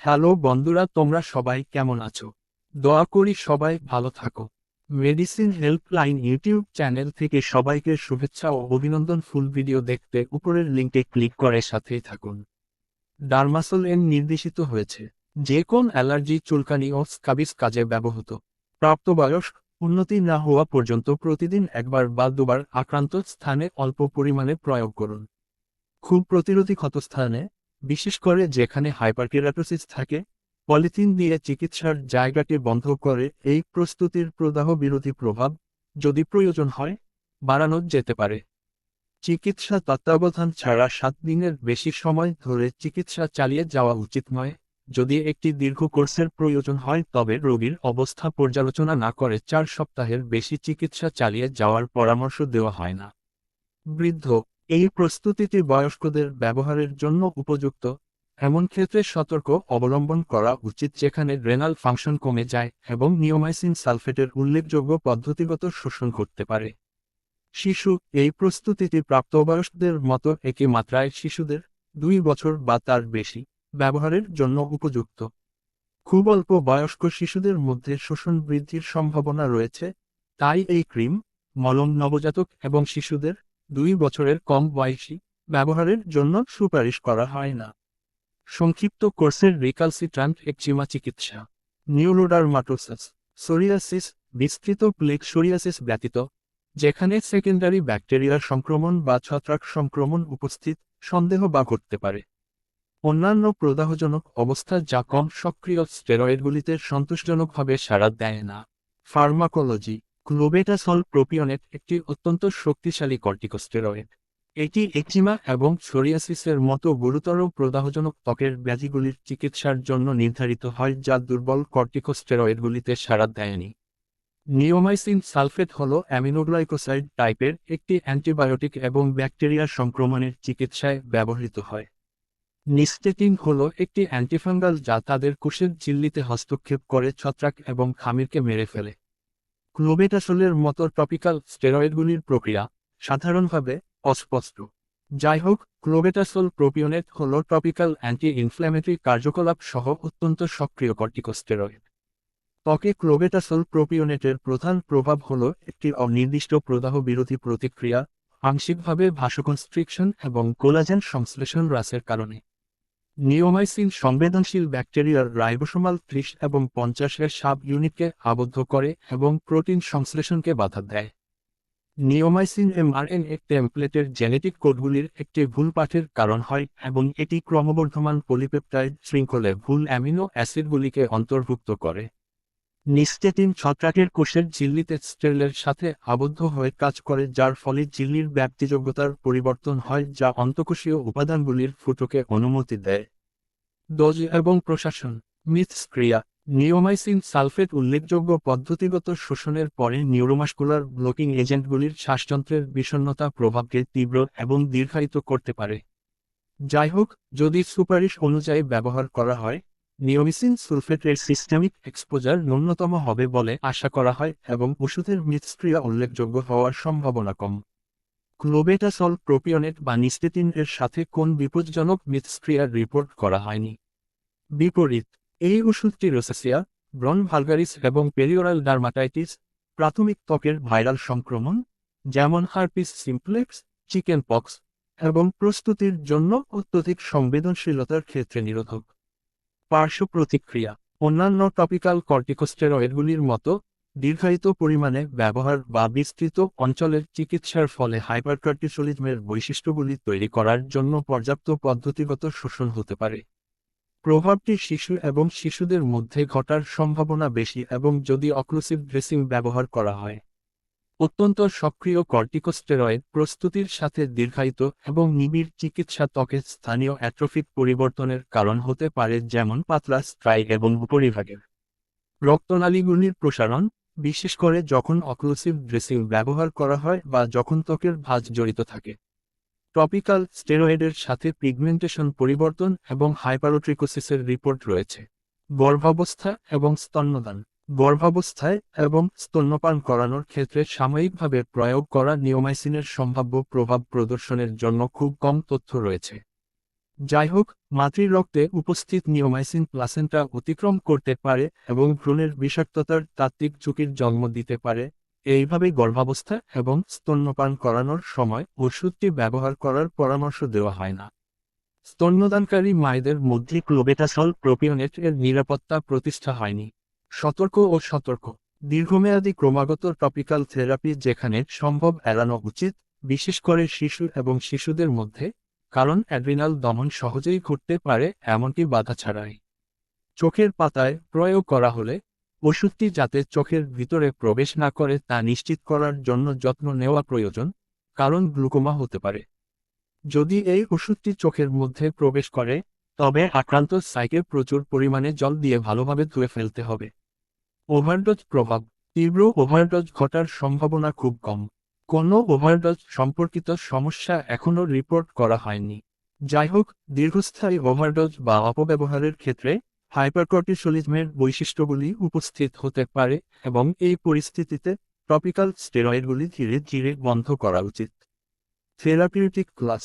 Hello বন্ধুরা, তোমরা সবাই কেমন আছো? দোয়া করি সবাই ভালো থাকো। মেডিসিন হেল্পলাইন ইউটিউব চ্যানেল থেকে সবাইকে শুভেচ্ছা ও অভিনন্দন। ফুল ভিডিও দেখতে উপরের লিঙ্কে ক্লিক করে সাথেই থাকুন। ডার্মাসল এন নির্দেশিত হয়েছে। যে কোন অ্যালার্জি চুলকানি ও স্কাবিস কাজে ব্যবহৃত। প্রাপ্তবয়স উন্নতি না হওয়া পর্যন্ত প্রতিদিন একবার বা দুবার আক্রান্ত স্থানে অল্প পরিমাণে প্রয়োগ করুন। খুব প্রতিরোধী ক্ষতস্থানে বিশেষ করে যেখানে হাইপারকেরাটোসিস থাকে, পলিথিন দিয়ে চিকিৎসার জায়গাটি বন্ধ করে এই প্রস্তুতির প্রদাহ বিরোধী প্রভাব যদি প্রয়োজন হয়, বাড়ানো যেতে পারে। চিকিৎসা তত্ত্বাবধান ছাড়া সাত দিনের বেশি সময় ধরে চিকিৎসা চালিয়ে যাওয়া উচিত নয়। যদি একটি দীর্ঘ কোর্সের প্রয়োজন হয়, তবে রোগীর অবস্থা পর্যালোচনা না করে চার সপ্তাহের বেশি চিকিৎসা চালিয়ে যাওয়ার পরামর্শ দেওয়া হয় না। বৃদ্ধ এই প্রস্তুতিটি বয়স্কদের ব্যবহারের জন্য উপযুক্ত, এমন ক্ষেত্রে সতর্ক অবলম্বন করা উচিত যেখানে রেনাল ফাংশন কমে যায় এবং নিওমাইসিন সালফেটের উল্লেখযোগ্য পদ্ধতিগত শোষণ করতে পারে। শিশু এই প্রস্তুতিটি প্রাপ্তবয়স্কদের মতো একই মাত্রায় শিশুদের দুই বছর বা তার বেশি ব্যবহারের জন্য উপযুক্ত। খুব অল্প বয়স্ক শিশুদের মধ্যে শোষণ বৃদ্ধির সম্ভাবনা রয়েছে, তাই এই ক্রিম মলম নবজাতক এবং শিশুদের দুই বছরের কম বয়সী ব্যবহারের জন্য সুপারিশ করা হয় না। সংক্ষিপ্ত কোর্সের রিকালসিট্রান্ট একচিমা চিকিৎসা। নিউরোডারমাটোসাস, সোরিয়াসিস, বিস্তৃত প্লেক সোরিয়াসিস ব্যতীত, যেখানে সেকেন্ডারি ব্যাকটেরিয়ার সংক্রমণ বা ছত্রাক সংক্রমণ উপস্থিত সন্দেহ বা ঘটতে পারে। অন্যান্য প্রদাহজনক অবস্থা যা কম সক্রিয় স্টেরয়েডগুলিতে সন্তোষজনকভাবে সাড়া দেয় না। ফার্মাকোলজি ক্লোবেটাসল প্রোপিওনেট একটি অত্যন্ত শক্তিশালী কর্টিকোস্টেরয়েড। এটি একজিমা এবং সোরিয়াসিসের মতো গুরুতর প্রদাহজনক ত্বকের ব্যাধিগুলির চিকিৎসার জন্য নির্ধারিত হয়, যা দুর্বল কর্টিকোস্টেরয়েডগুলিতে সাড়া দেয়নি। নিওমাইসিন সালফেট হল অ্যামিনোগ্লাইকোসাইড টাইপের একটি অ্যান্টিবায়োটিক এবং ব্যাকটেরিয়া সংক্রমণের চিকিৎসায় ব্যবহৃত হয়। নিস্টেটিন হল একটি অ্যান্টিফাঙ্গাল যা তাদের কোষের ঝিল্লিতে হস্তক্ষেপ করে ছত্রাক এবং খামিরকে মেরে ফেলে। ক্লোবেটাসলের মতো টপিক্যাল স্টেরয়েডগুলির প্রক্রিয়া সাধারণভাবে অস্পষ্ট। যাই হোক ক্লোবেটাসল প্রোপিওনেট হল টপিক্যাল অ্যান্টি ইনফ্ল্যামেটরি কার্যকলাপ সহ অত্যন্ত সক্রিয় কর্টিকোস্টেরয়েড ত্বকে ক্লোবেটাসোল প্রোপিওনেটের প্রধান প্রভাব হল একটি অনির্দিষ্ট প্রদাহ বিরোধী প্রতিক্রিয়া, আংশিকভাবে ভাসকনস্ট্রিকশন এবং কোলাজেন সংশ্লেষণ হ্রাসের কারণে। নিওমাইসিন সংবেদনশীল ব্যাকটেরিয়ার রাইবোসোমাল ত্রিশ এবং পঞ্চাশের সাব ইউনিটকে আবদ্ধ করে এবং প্রোটিন সংশ্লেষণকে বাধা দেয়। নিওমাইসিন এমআরএনএ টেমপ্লেটের জেনেটিক কোডগুলির একটি ভুল পাঠের কারণ হয় এবং এটি ক্রমবর্ধমান পলিপেপটাইড শৃঙ্খলে ভুল অ্যামিনো অ্যাসিডগুলিকে অন্তর্ভুক্ত করে। নিস্টেটিন ছত্রাকের কোষের ঝিল্লিতে স্টেলের সাথে আবদ্ধ হয়ে কাজ করে, যার ফলে ঝিল্লির ব্যাপ্তিযোগ্যতার পরিবর্তন হয়, যা অন্তকোষীয় উপাদানগুলির ফুটোকে অনুমতি দেয়। ডোজ এবং প্রশাসন। মিথস্ক্রিয়া। নিওমাইসিন সালফেট উল্লেখযোগ্য পদ্ধতিগত শোষণের পরে নিউরোমাস্কুলার ব্লকিং এজেন্টগুলির শ্বাসযন্ত্রের বিষণ্নতা প্রভাবকে তীব্র এবং দীর্ঘায়িত করতে পারে। যাই হোক, যদি সুপারিশ অনুযায়ী ব্যবহার করা হয় নিওমিসিন সুলফেটের সিস্টেমিক এক্সপোজার ন্যূনতম হবে বলে আশা করা হয় এবং ওষুধের মিথস্ক্রিয়া উল্লেখযোগ্য হওয়ার সম্ভাবনা কম। ক্লোবেটাসল প্রোপিওনেট বা নিস্টেটিন এর সাথে কোন বিপজ্জনক মিথস্ক্রিয়ার রিপোর্ট করা হয়নি? বিপরীত, এই ওষুধটি রোসেসিয়া ব্রন ভালগারিস এবং পেরিওরাল ডার্মাটাইটিস, প্রাথমিক ত্বকের ভাইরাল সংক্রমণ, যেমন হার্পিস সিমপ্লেক্স চিকেন পক্স এবং প্রস্তুতির জন্য অত্যধিক সংবেদনশীলতার ক্ষেত্রে নিরোধক। পার্শ্ব প্রতিক্রিয়া, অন্যান্য টপিক্যাল কর্টিকোস্টেরয়েডগুলির মতো, দীর্ঘায়িত পরিমাণে ব্যবহার বা বিস্তৃত অঞ্চলের চিকিৎসার ফলে হাইপারকার্টিসোলিজমের বৈশিষ্ট্যগুলি তৈরি করার জন্য পর্যাপ্ত পদ্ধতিগত শোষণ হতে পারে। প্রভাবটি শিশু এবং শিশুদের মধ্যে ঘটার সম্ভাবনা বেশি এবং যদি অক্লুসিভ ড্রেসিং ব্যবহার করা হয় অত্যন্ত সক্রিয় কর্টিকোস্টেরয়েড প্রস্তুতির সাথে দীর্ঘায়িত এবং নিবিড় চিকিৎসা ত্বকের স্থানীয় অ্যাট্রফিক পরিবর্তনের কারণ হতে পারে যেমন পাতলা স্ট্রাই এবং উপরিভাগের রক্তনালীগুলির প্রসারণ, বিশেষ করে যখন অক্লুসিভ ড্রেসিং ব্যবহার করা হয় বা যখন ত্বকের ভাঁজ জড়িত থাকে। টপিক্যাল স্টেরয়েডের সাথে পিগমেন্টেশন পরিবর্তন এবং হাইপারোট্রিকোসিসের রিপোর্ট রয়েছে। গর্ভাবস্থা এবং স্তন্যদান। গর্ভাবস্থায় এবং স্তন্যপান করানোর ক্ষেত্রে সাময়িকভাবে প্রয়োগ করা নিওমাইসিনের সম্ভাব্য প্রভাব প্রদর্শনের জন্য খুব কম তথ্য রয়েছে। যাই হোক মাতৃরক্তে উপস্থিত নিওমাইসিন প্লাসেন্টা অতিক্রম করতে পারে এবং ভ্রূণের বিষাক্ততার তাত্ত্বিক ঝুঁকির জন্ম দিতে পারে। এইভাবে গর্ভাবস্থা এবং স্তন্যপান করানোর সময় ওষুধটি ব্যবহার করার পরামর্শ দেওয়া হয় না। স্তন্যদানকারী মায়েদের মধ্যে ক্লোবেটাসল প্রোপিওনেট এর নিরাপত্তা প্রতিষ্ঠা হয়নি। সতর্ক ও সতর্ক। দীর্ঘমেয়াদী ক্রমাগত টপিক্যাল থেরাপি যেখানে সম্ভব এড়ানো উচিত, বিশেষ করে শিশু এবং শিশুদের মধ্যে, কারণ অ্যাড্রিনাল দমন সহজেই ঘটতে পারে এমনকি বাধা ছাড়াই। চোখের পাতায় প্রয়োগ করা হলে, ওষুধটি যাতে চোখের ভিতরে প্রবেশ না করে তা নিশ্চিত করার জন্য যত্ন নেওয়া প্রয়োজন, কারণ গ্লুকোমা হতে পারে। যদি এই ওষুধটি চোখের মধ্যে প্রবেশ করে, তবে আক্রান্ত সাইকে প্রচুর পরিমাণে জল দিয়ে ভালোভাবে ধুয়ে ফেলতে হবে। ওভারডোজ প্রভাব, তীব্র ওভারডোজ ঘটার সম্ভাবনা খুব কম। কোনো ওভারডোজ সম্পর্কিত সমস্যা এখনও রিপোর্ট করা হয়নি। যাই হোক দীর্ঘস্থায়ী ওভারডোজ বা অপব্যবহারের ক্ষেত্রে হাইপারকর্টিসোলিজমের বৈশিষ্ট্যগুলি উপস্থিত হতে পারে এবং এই পরিস্থিতিতে টপিক্যাল স্টেরয়েডগুলি ধীরে ধীরে বন্ধ করা উচিত। Therapeutic class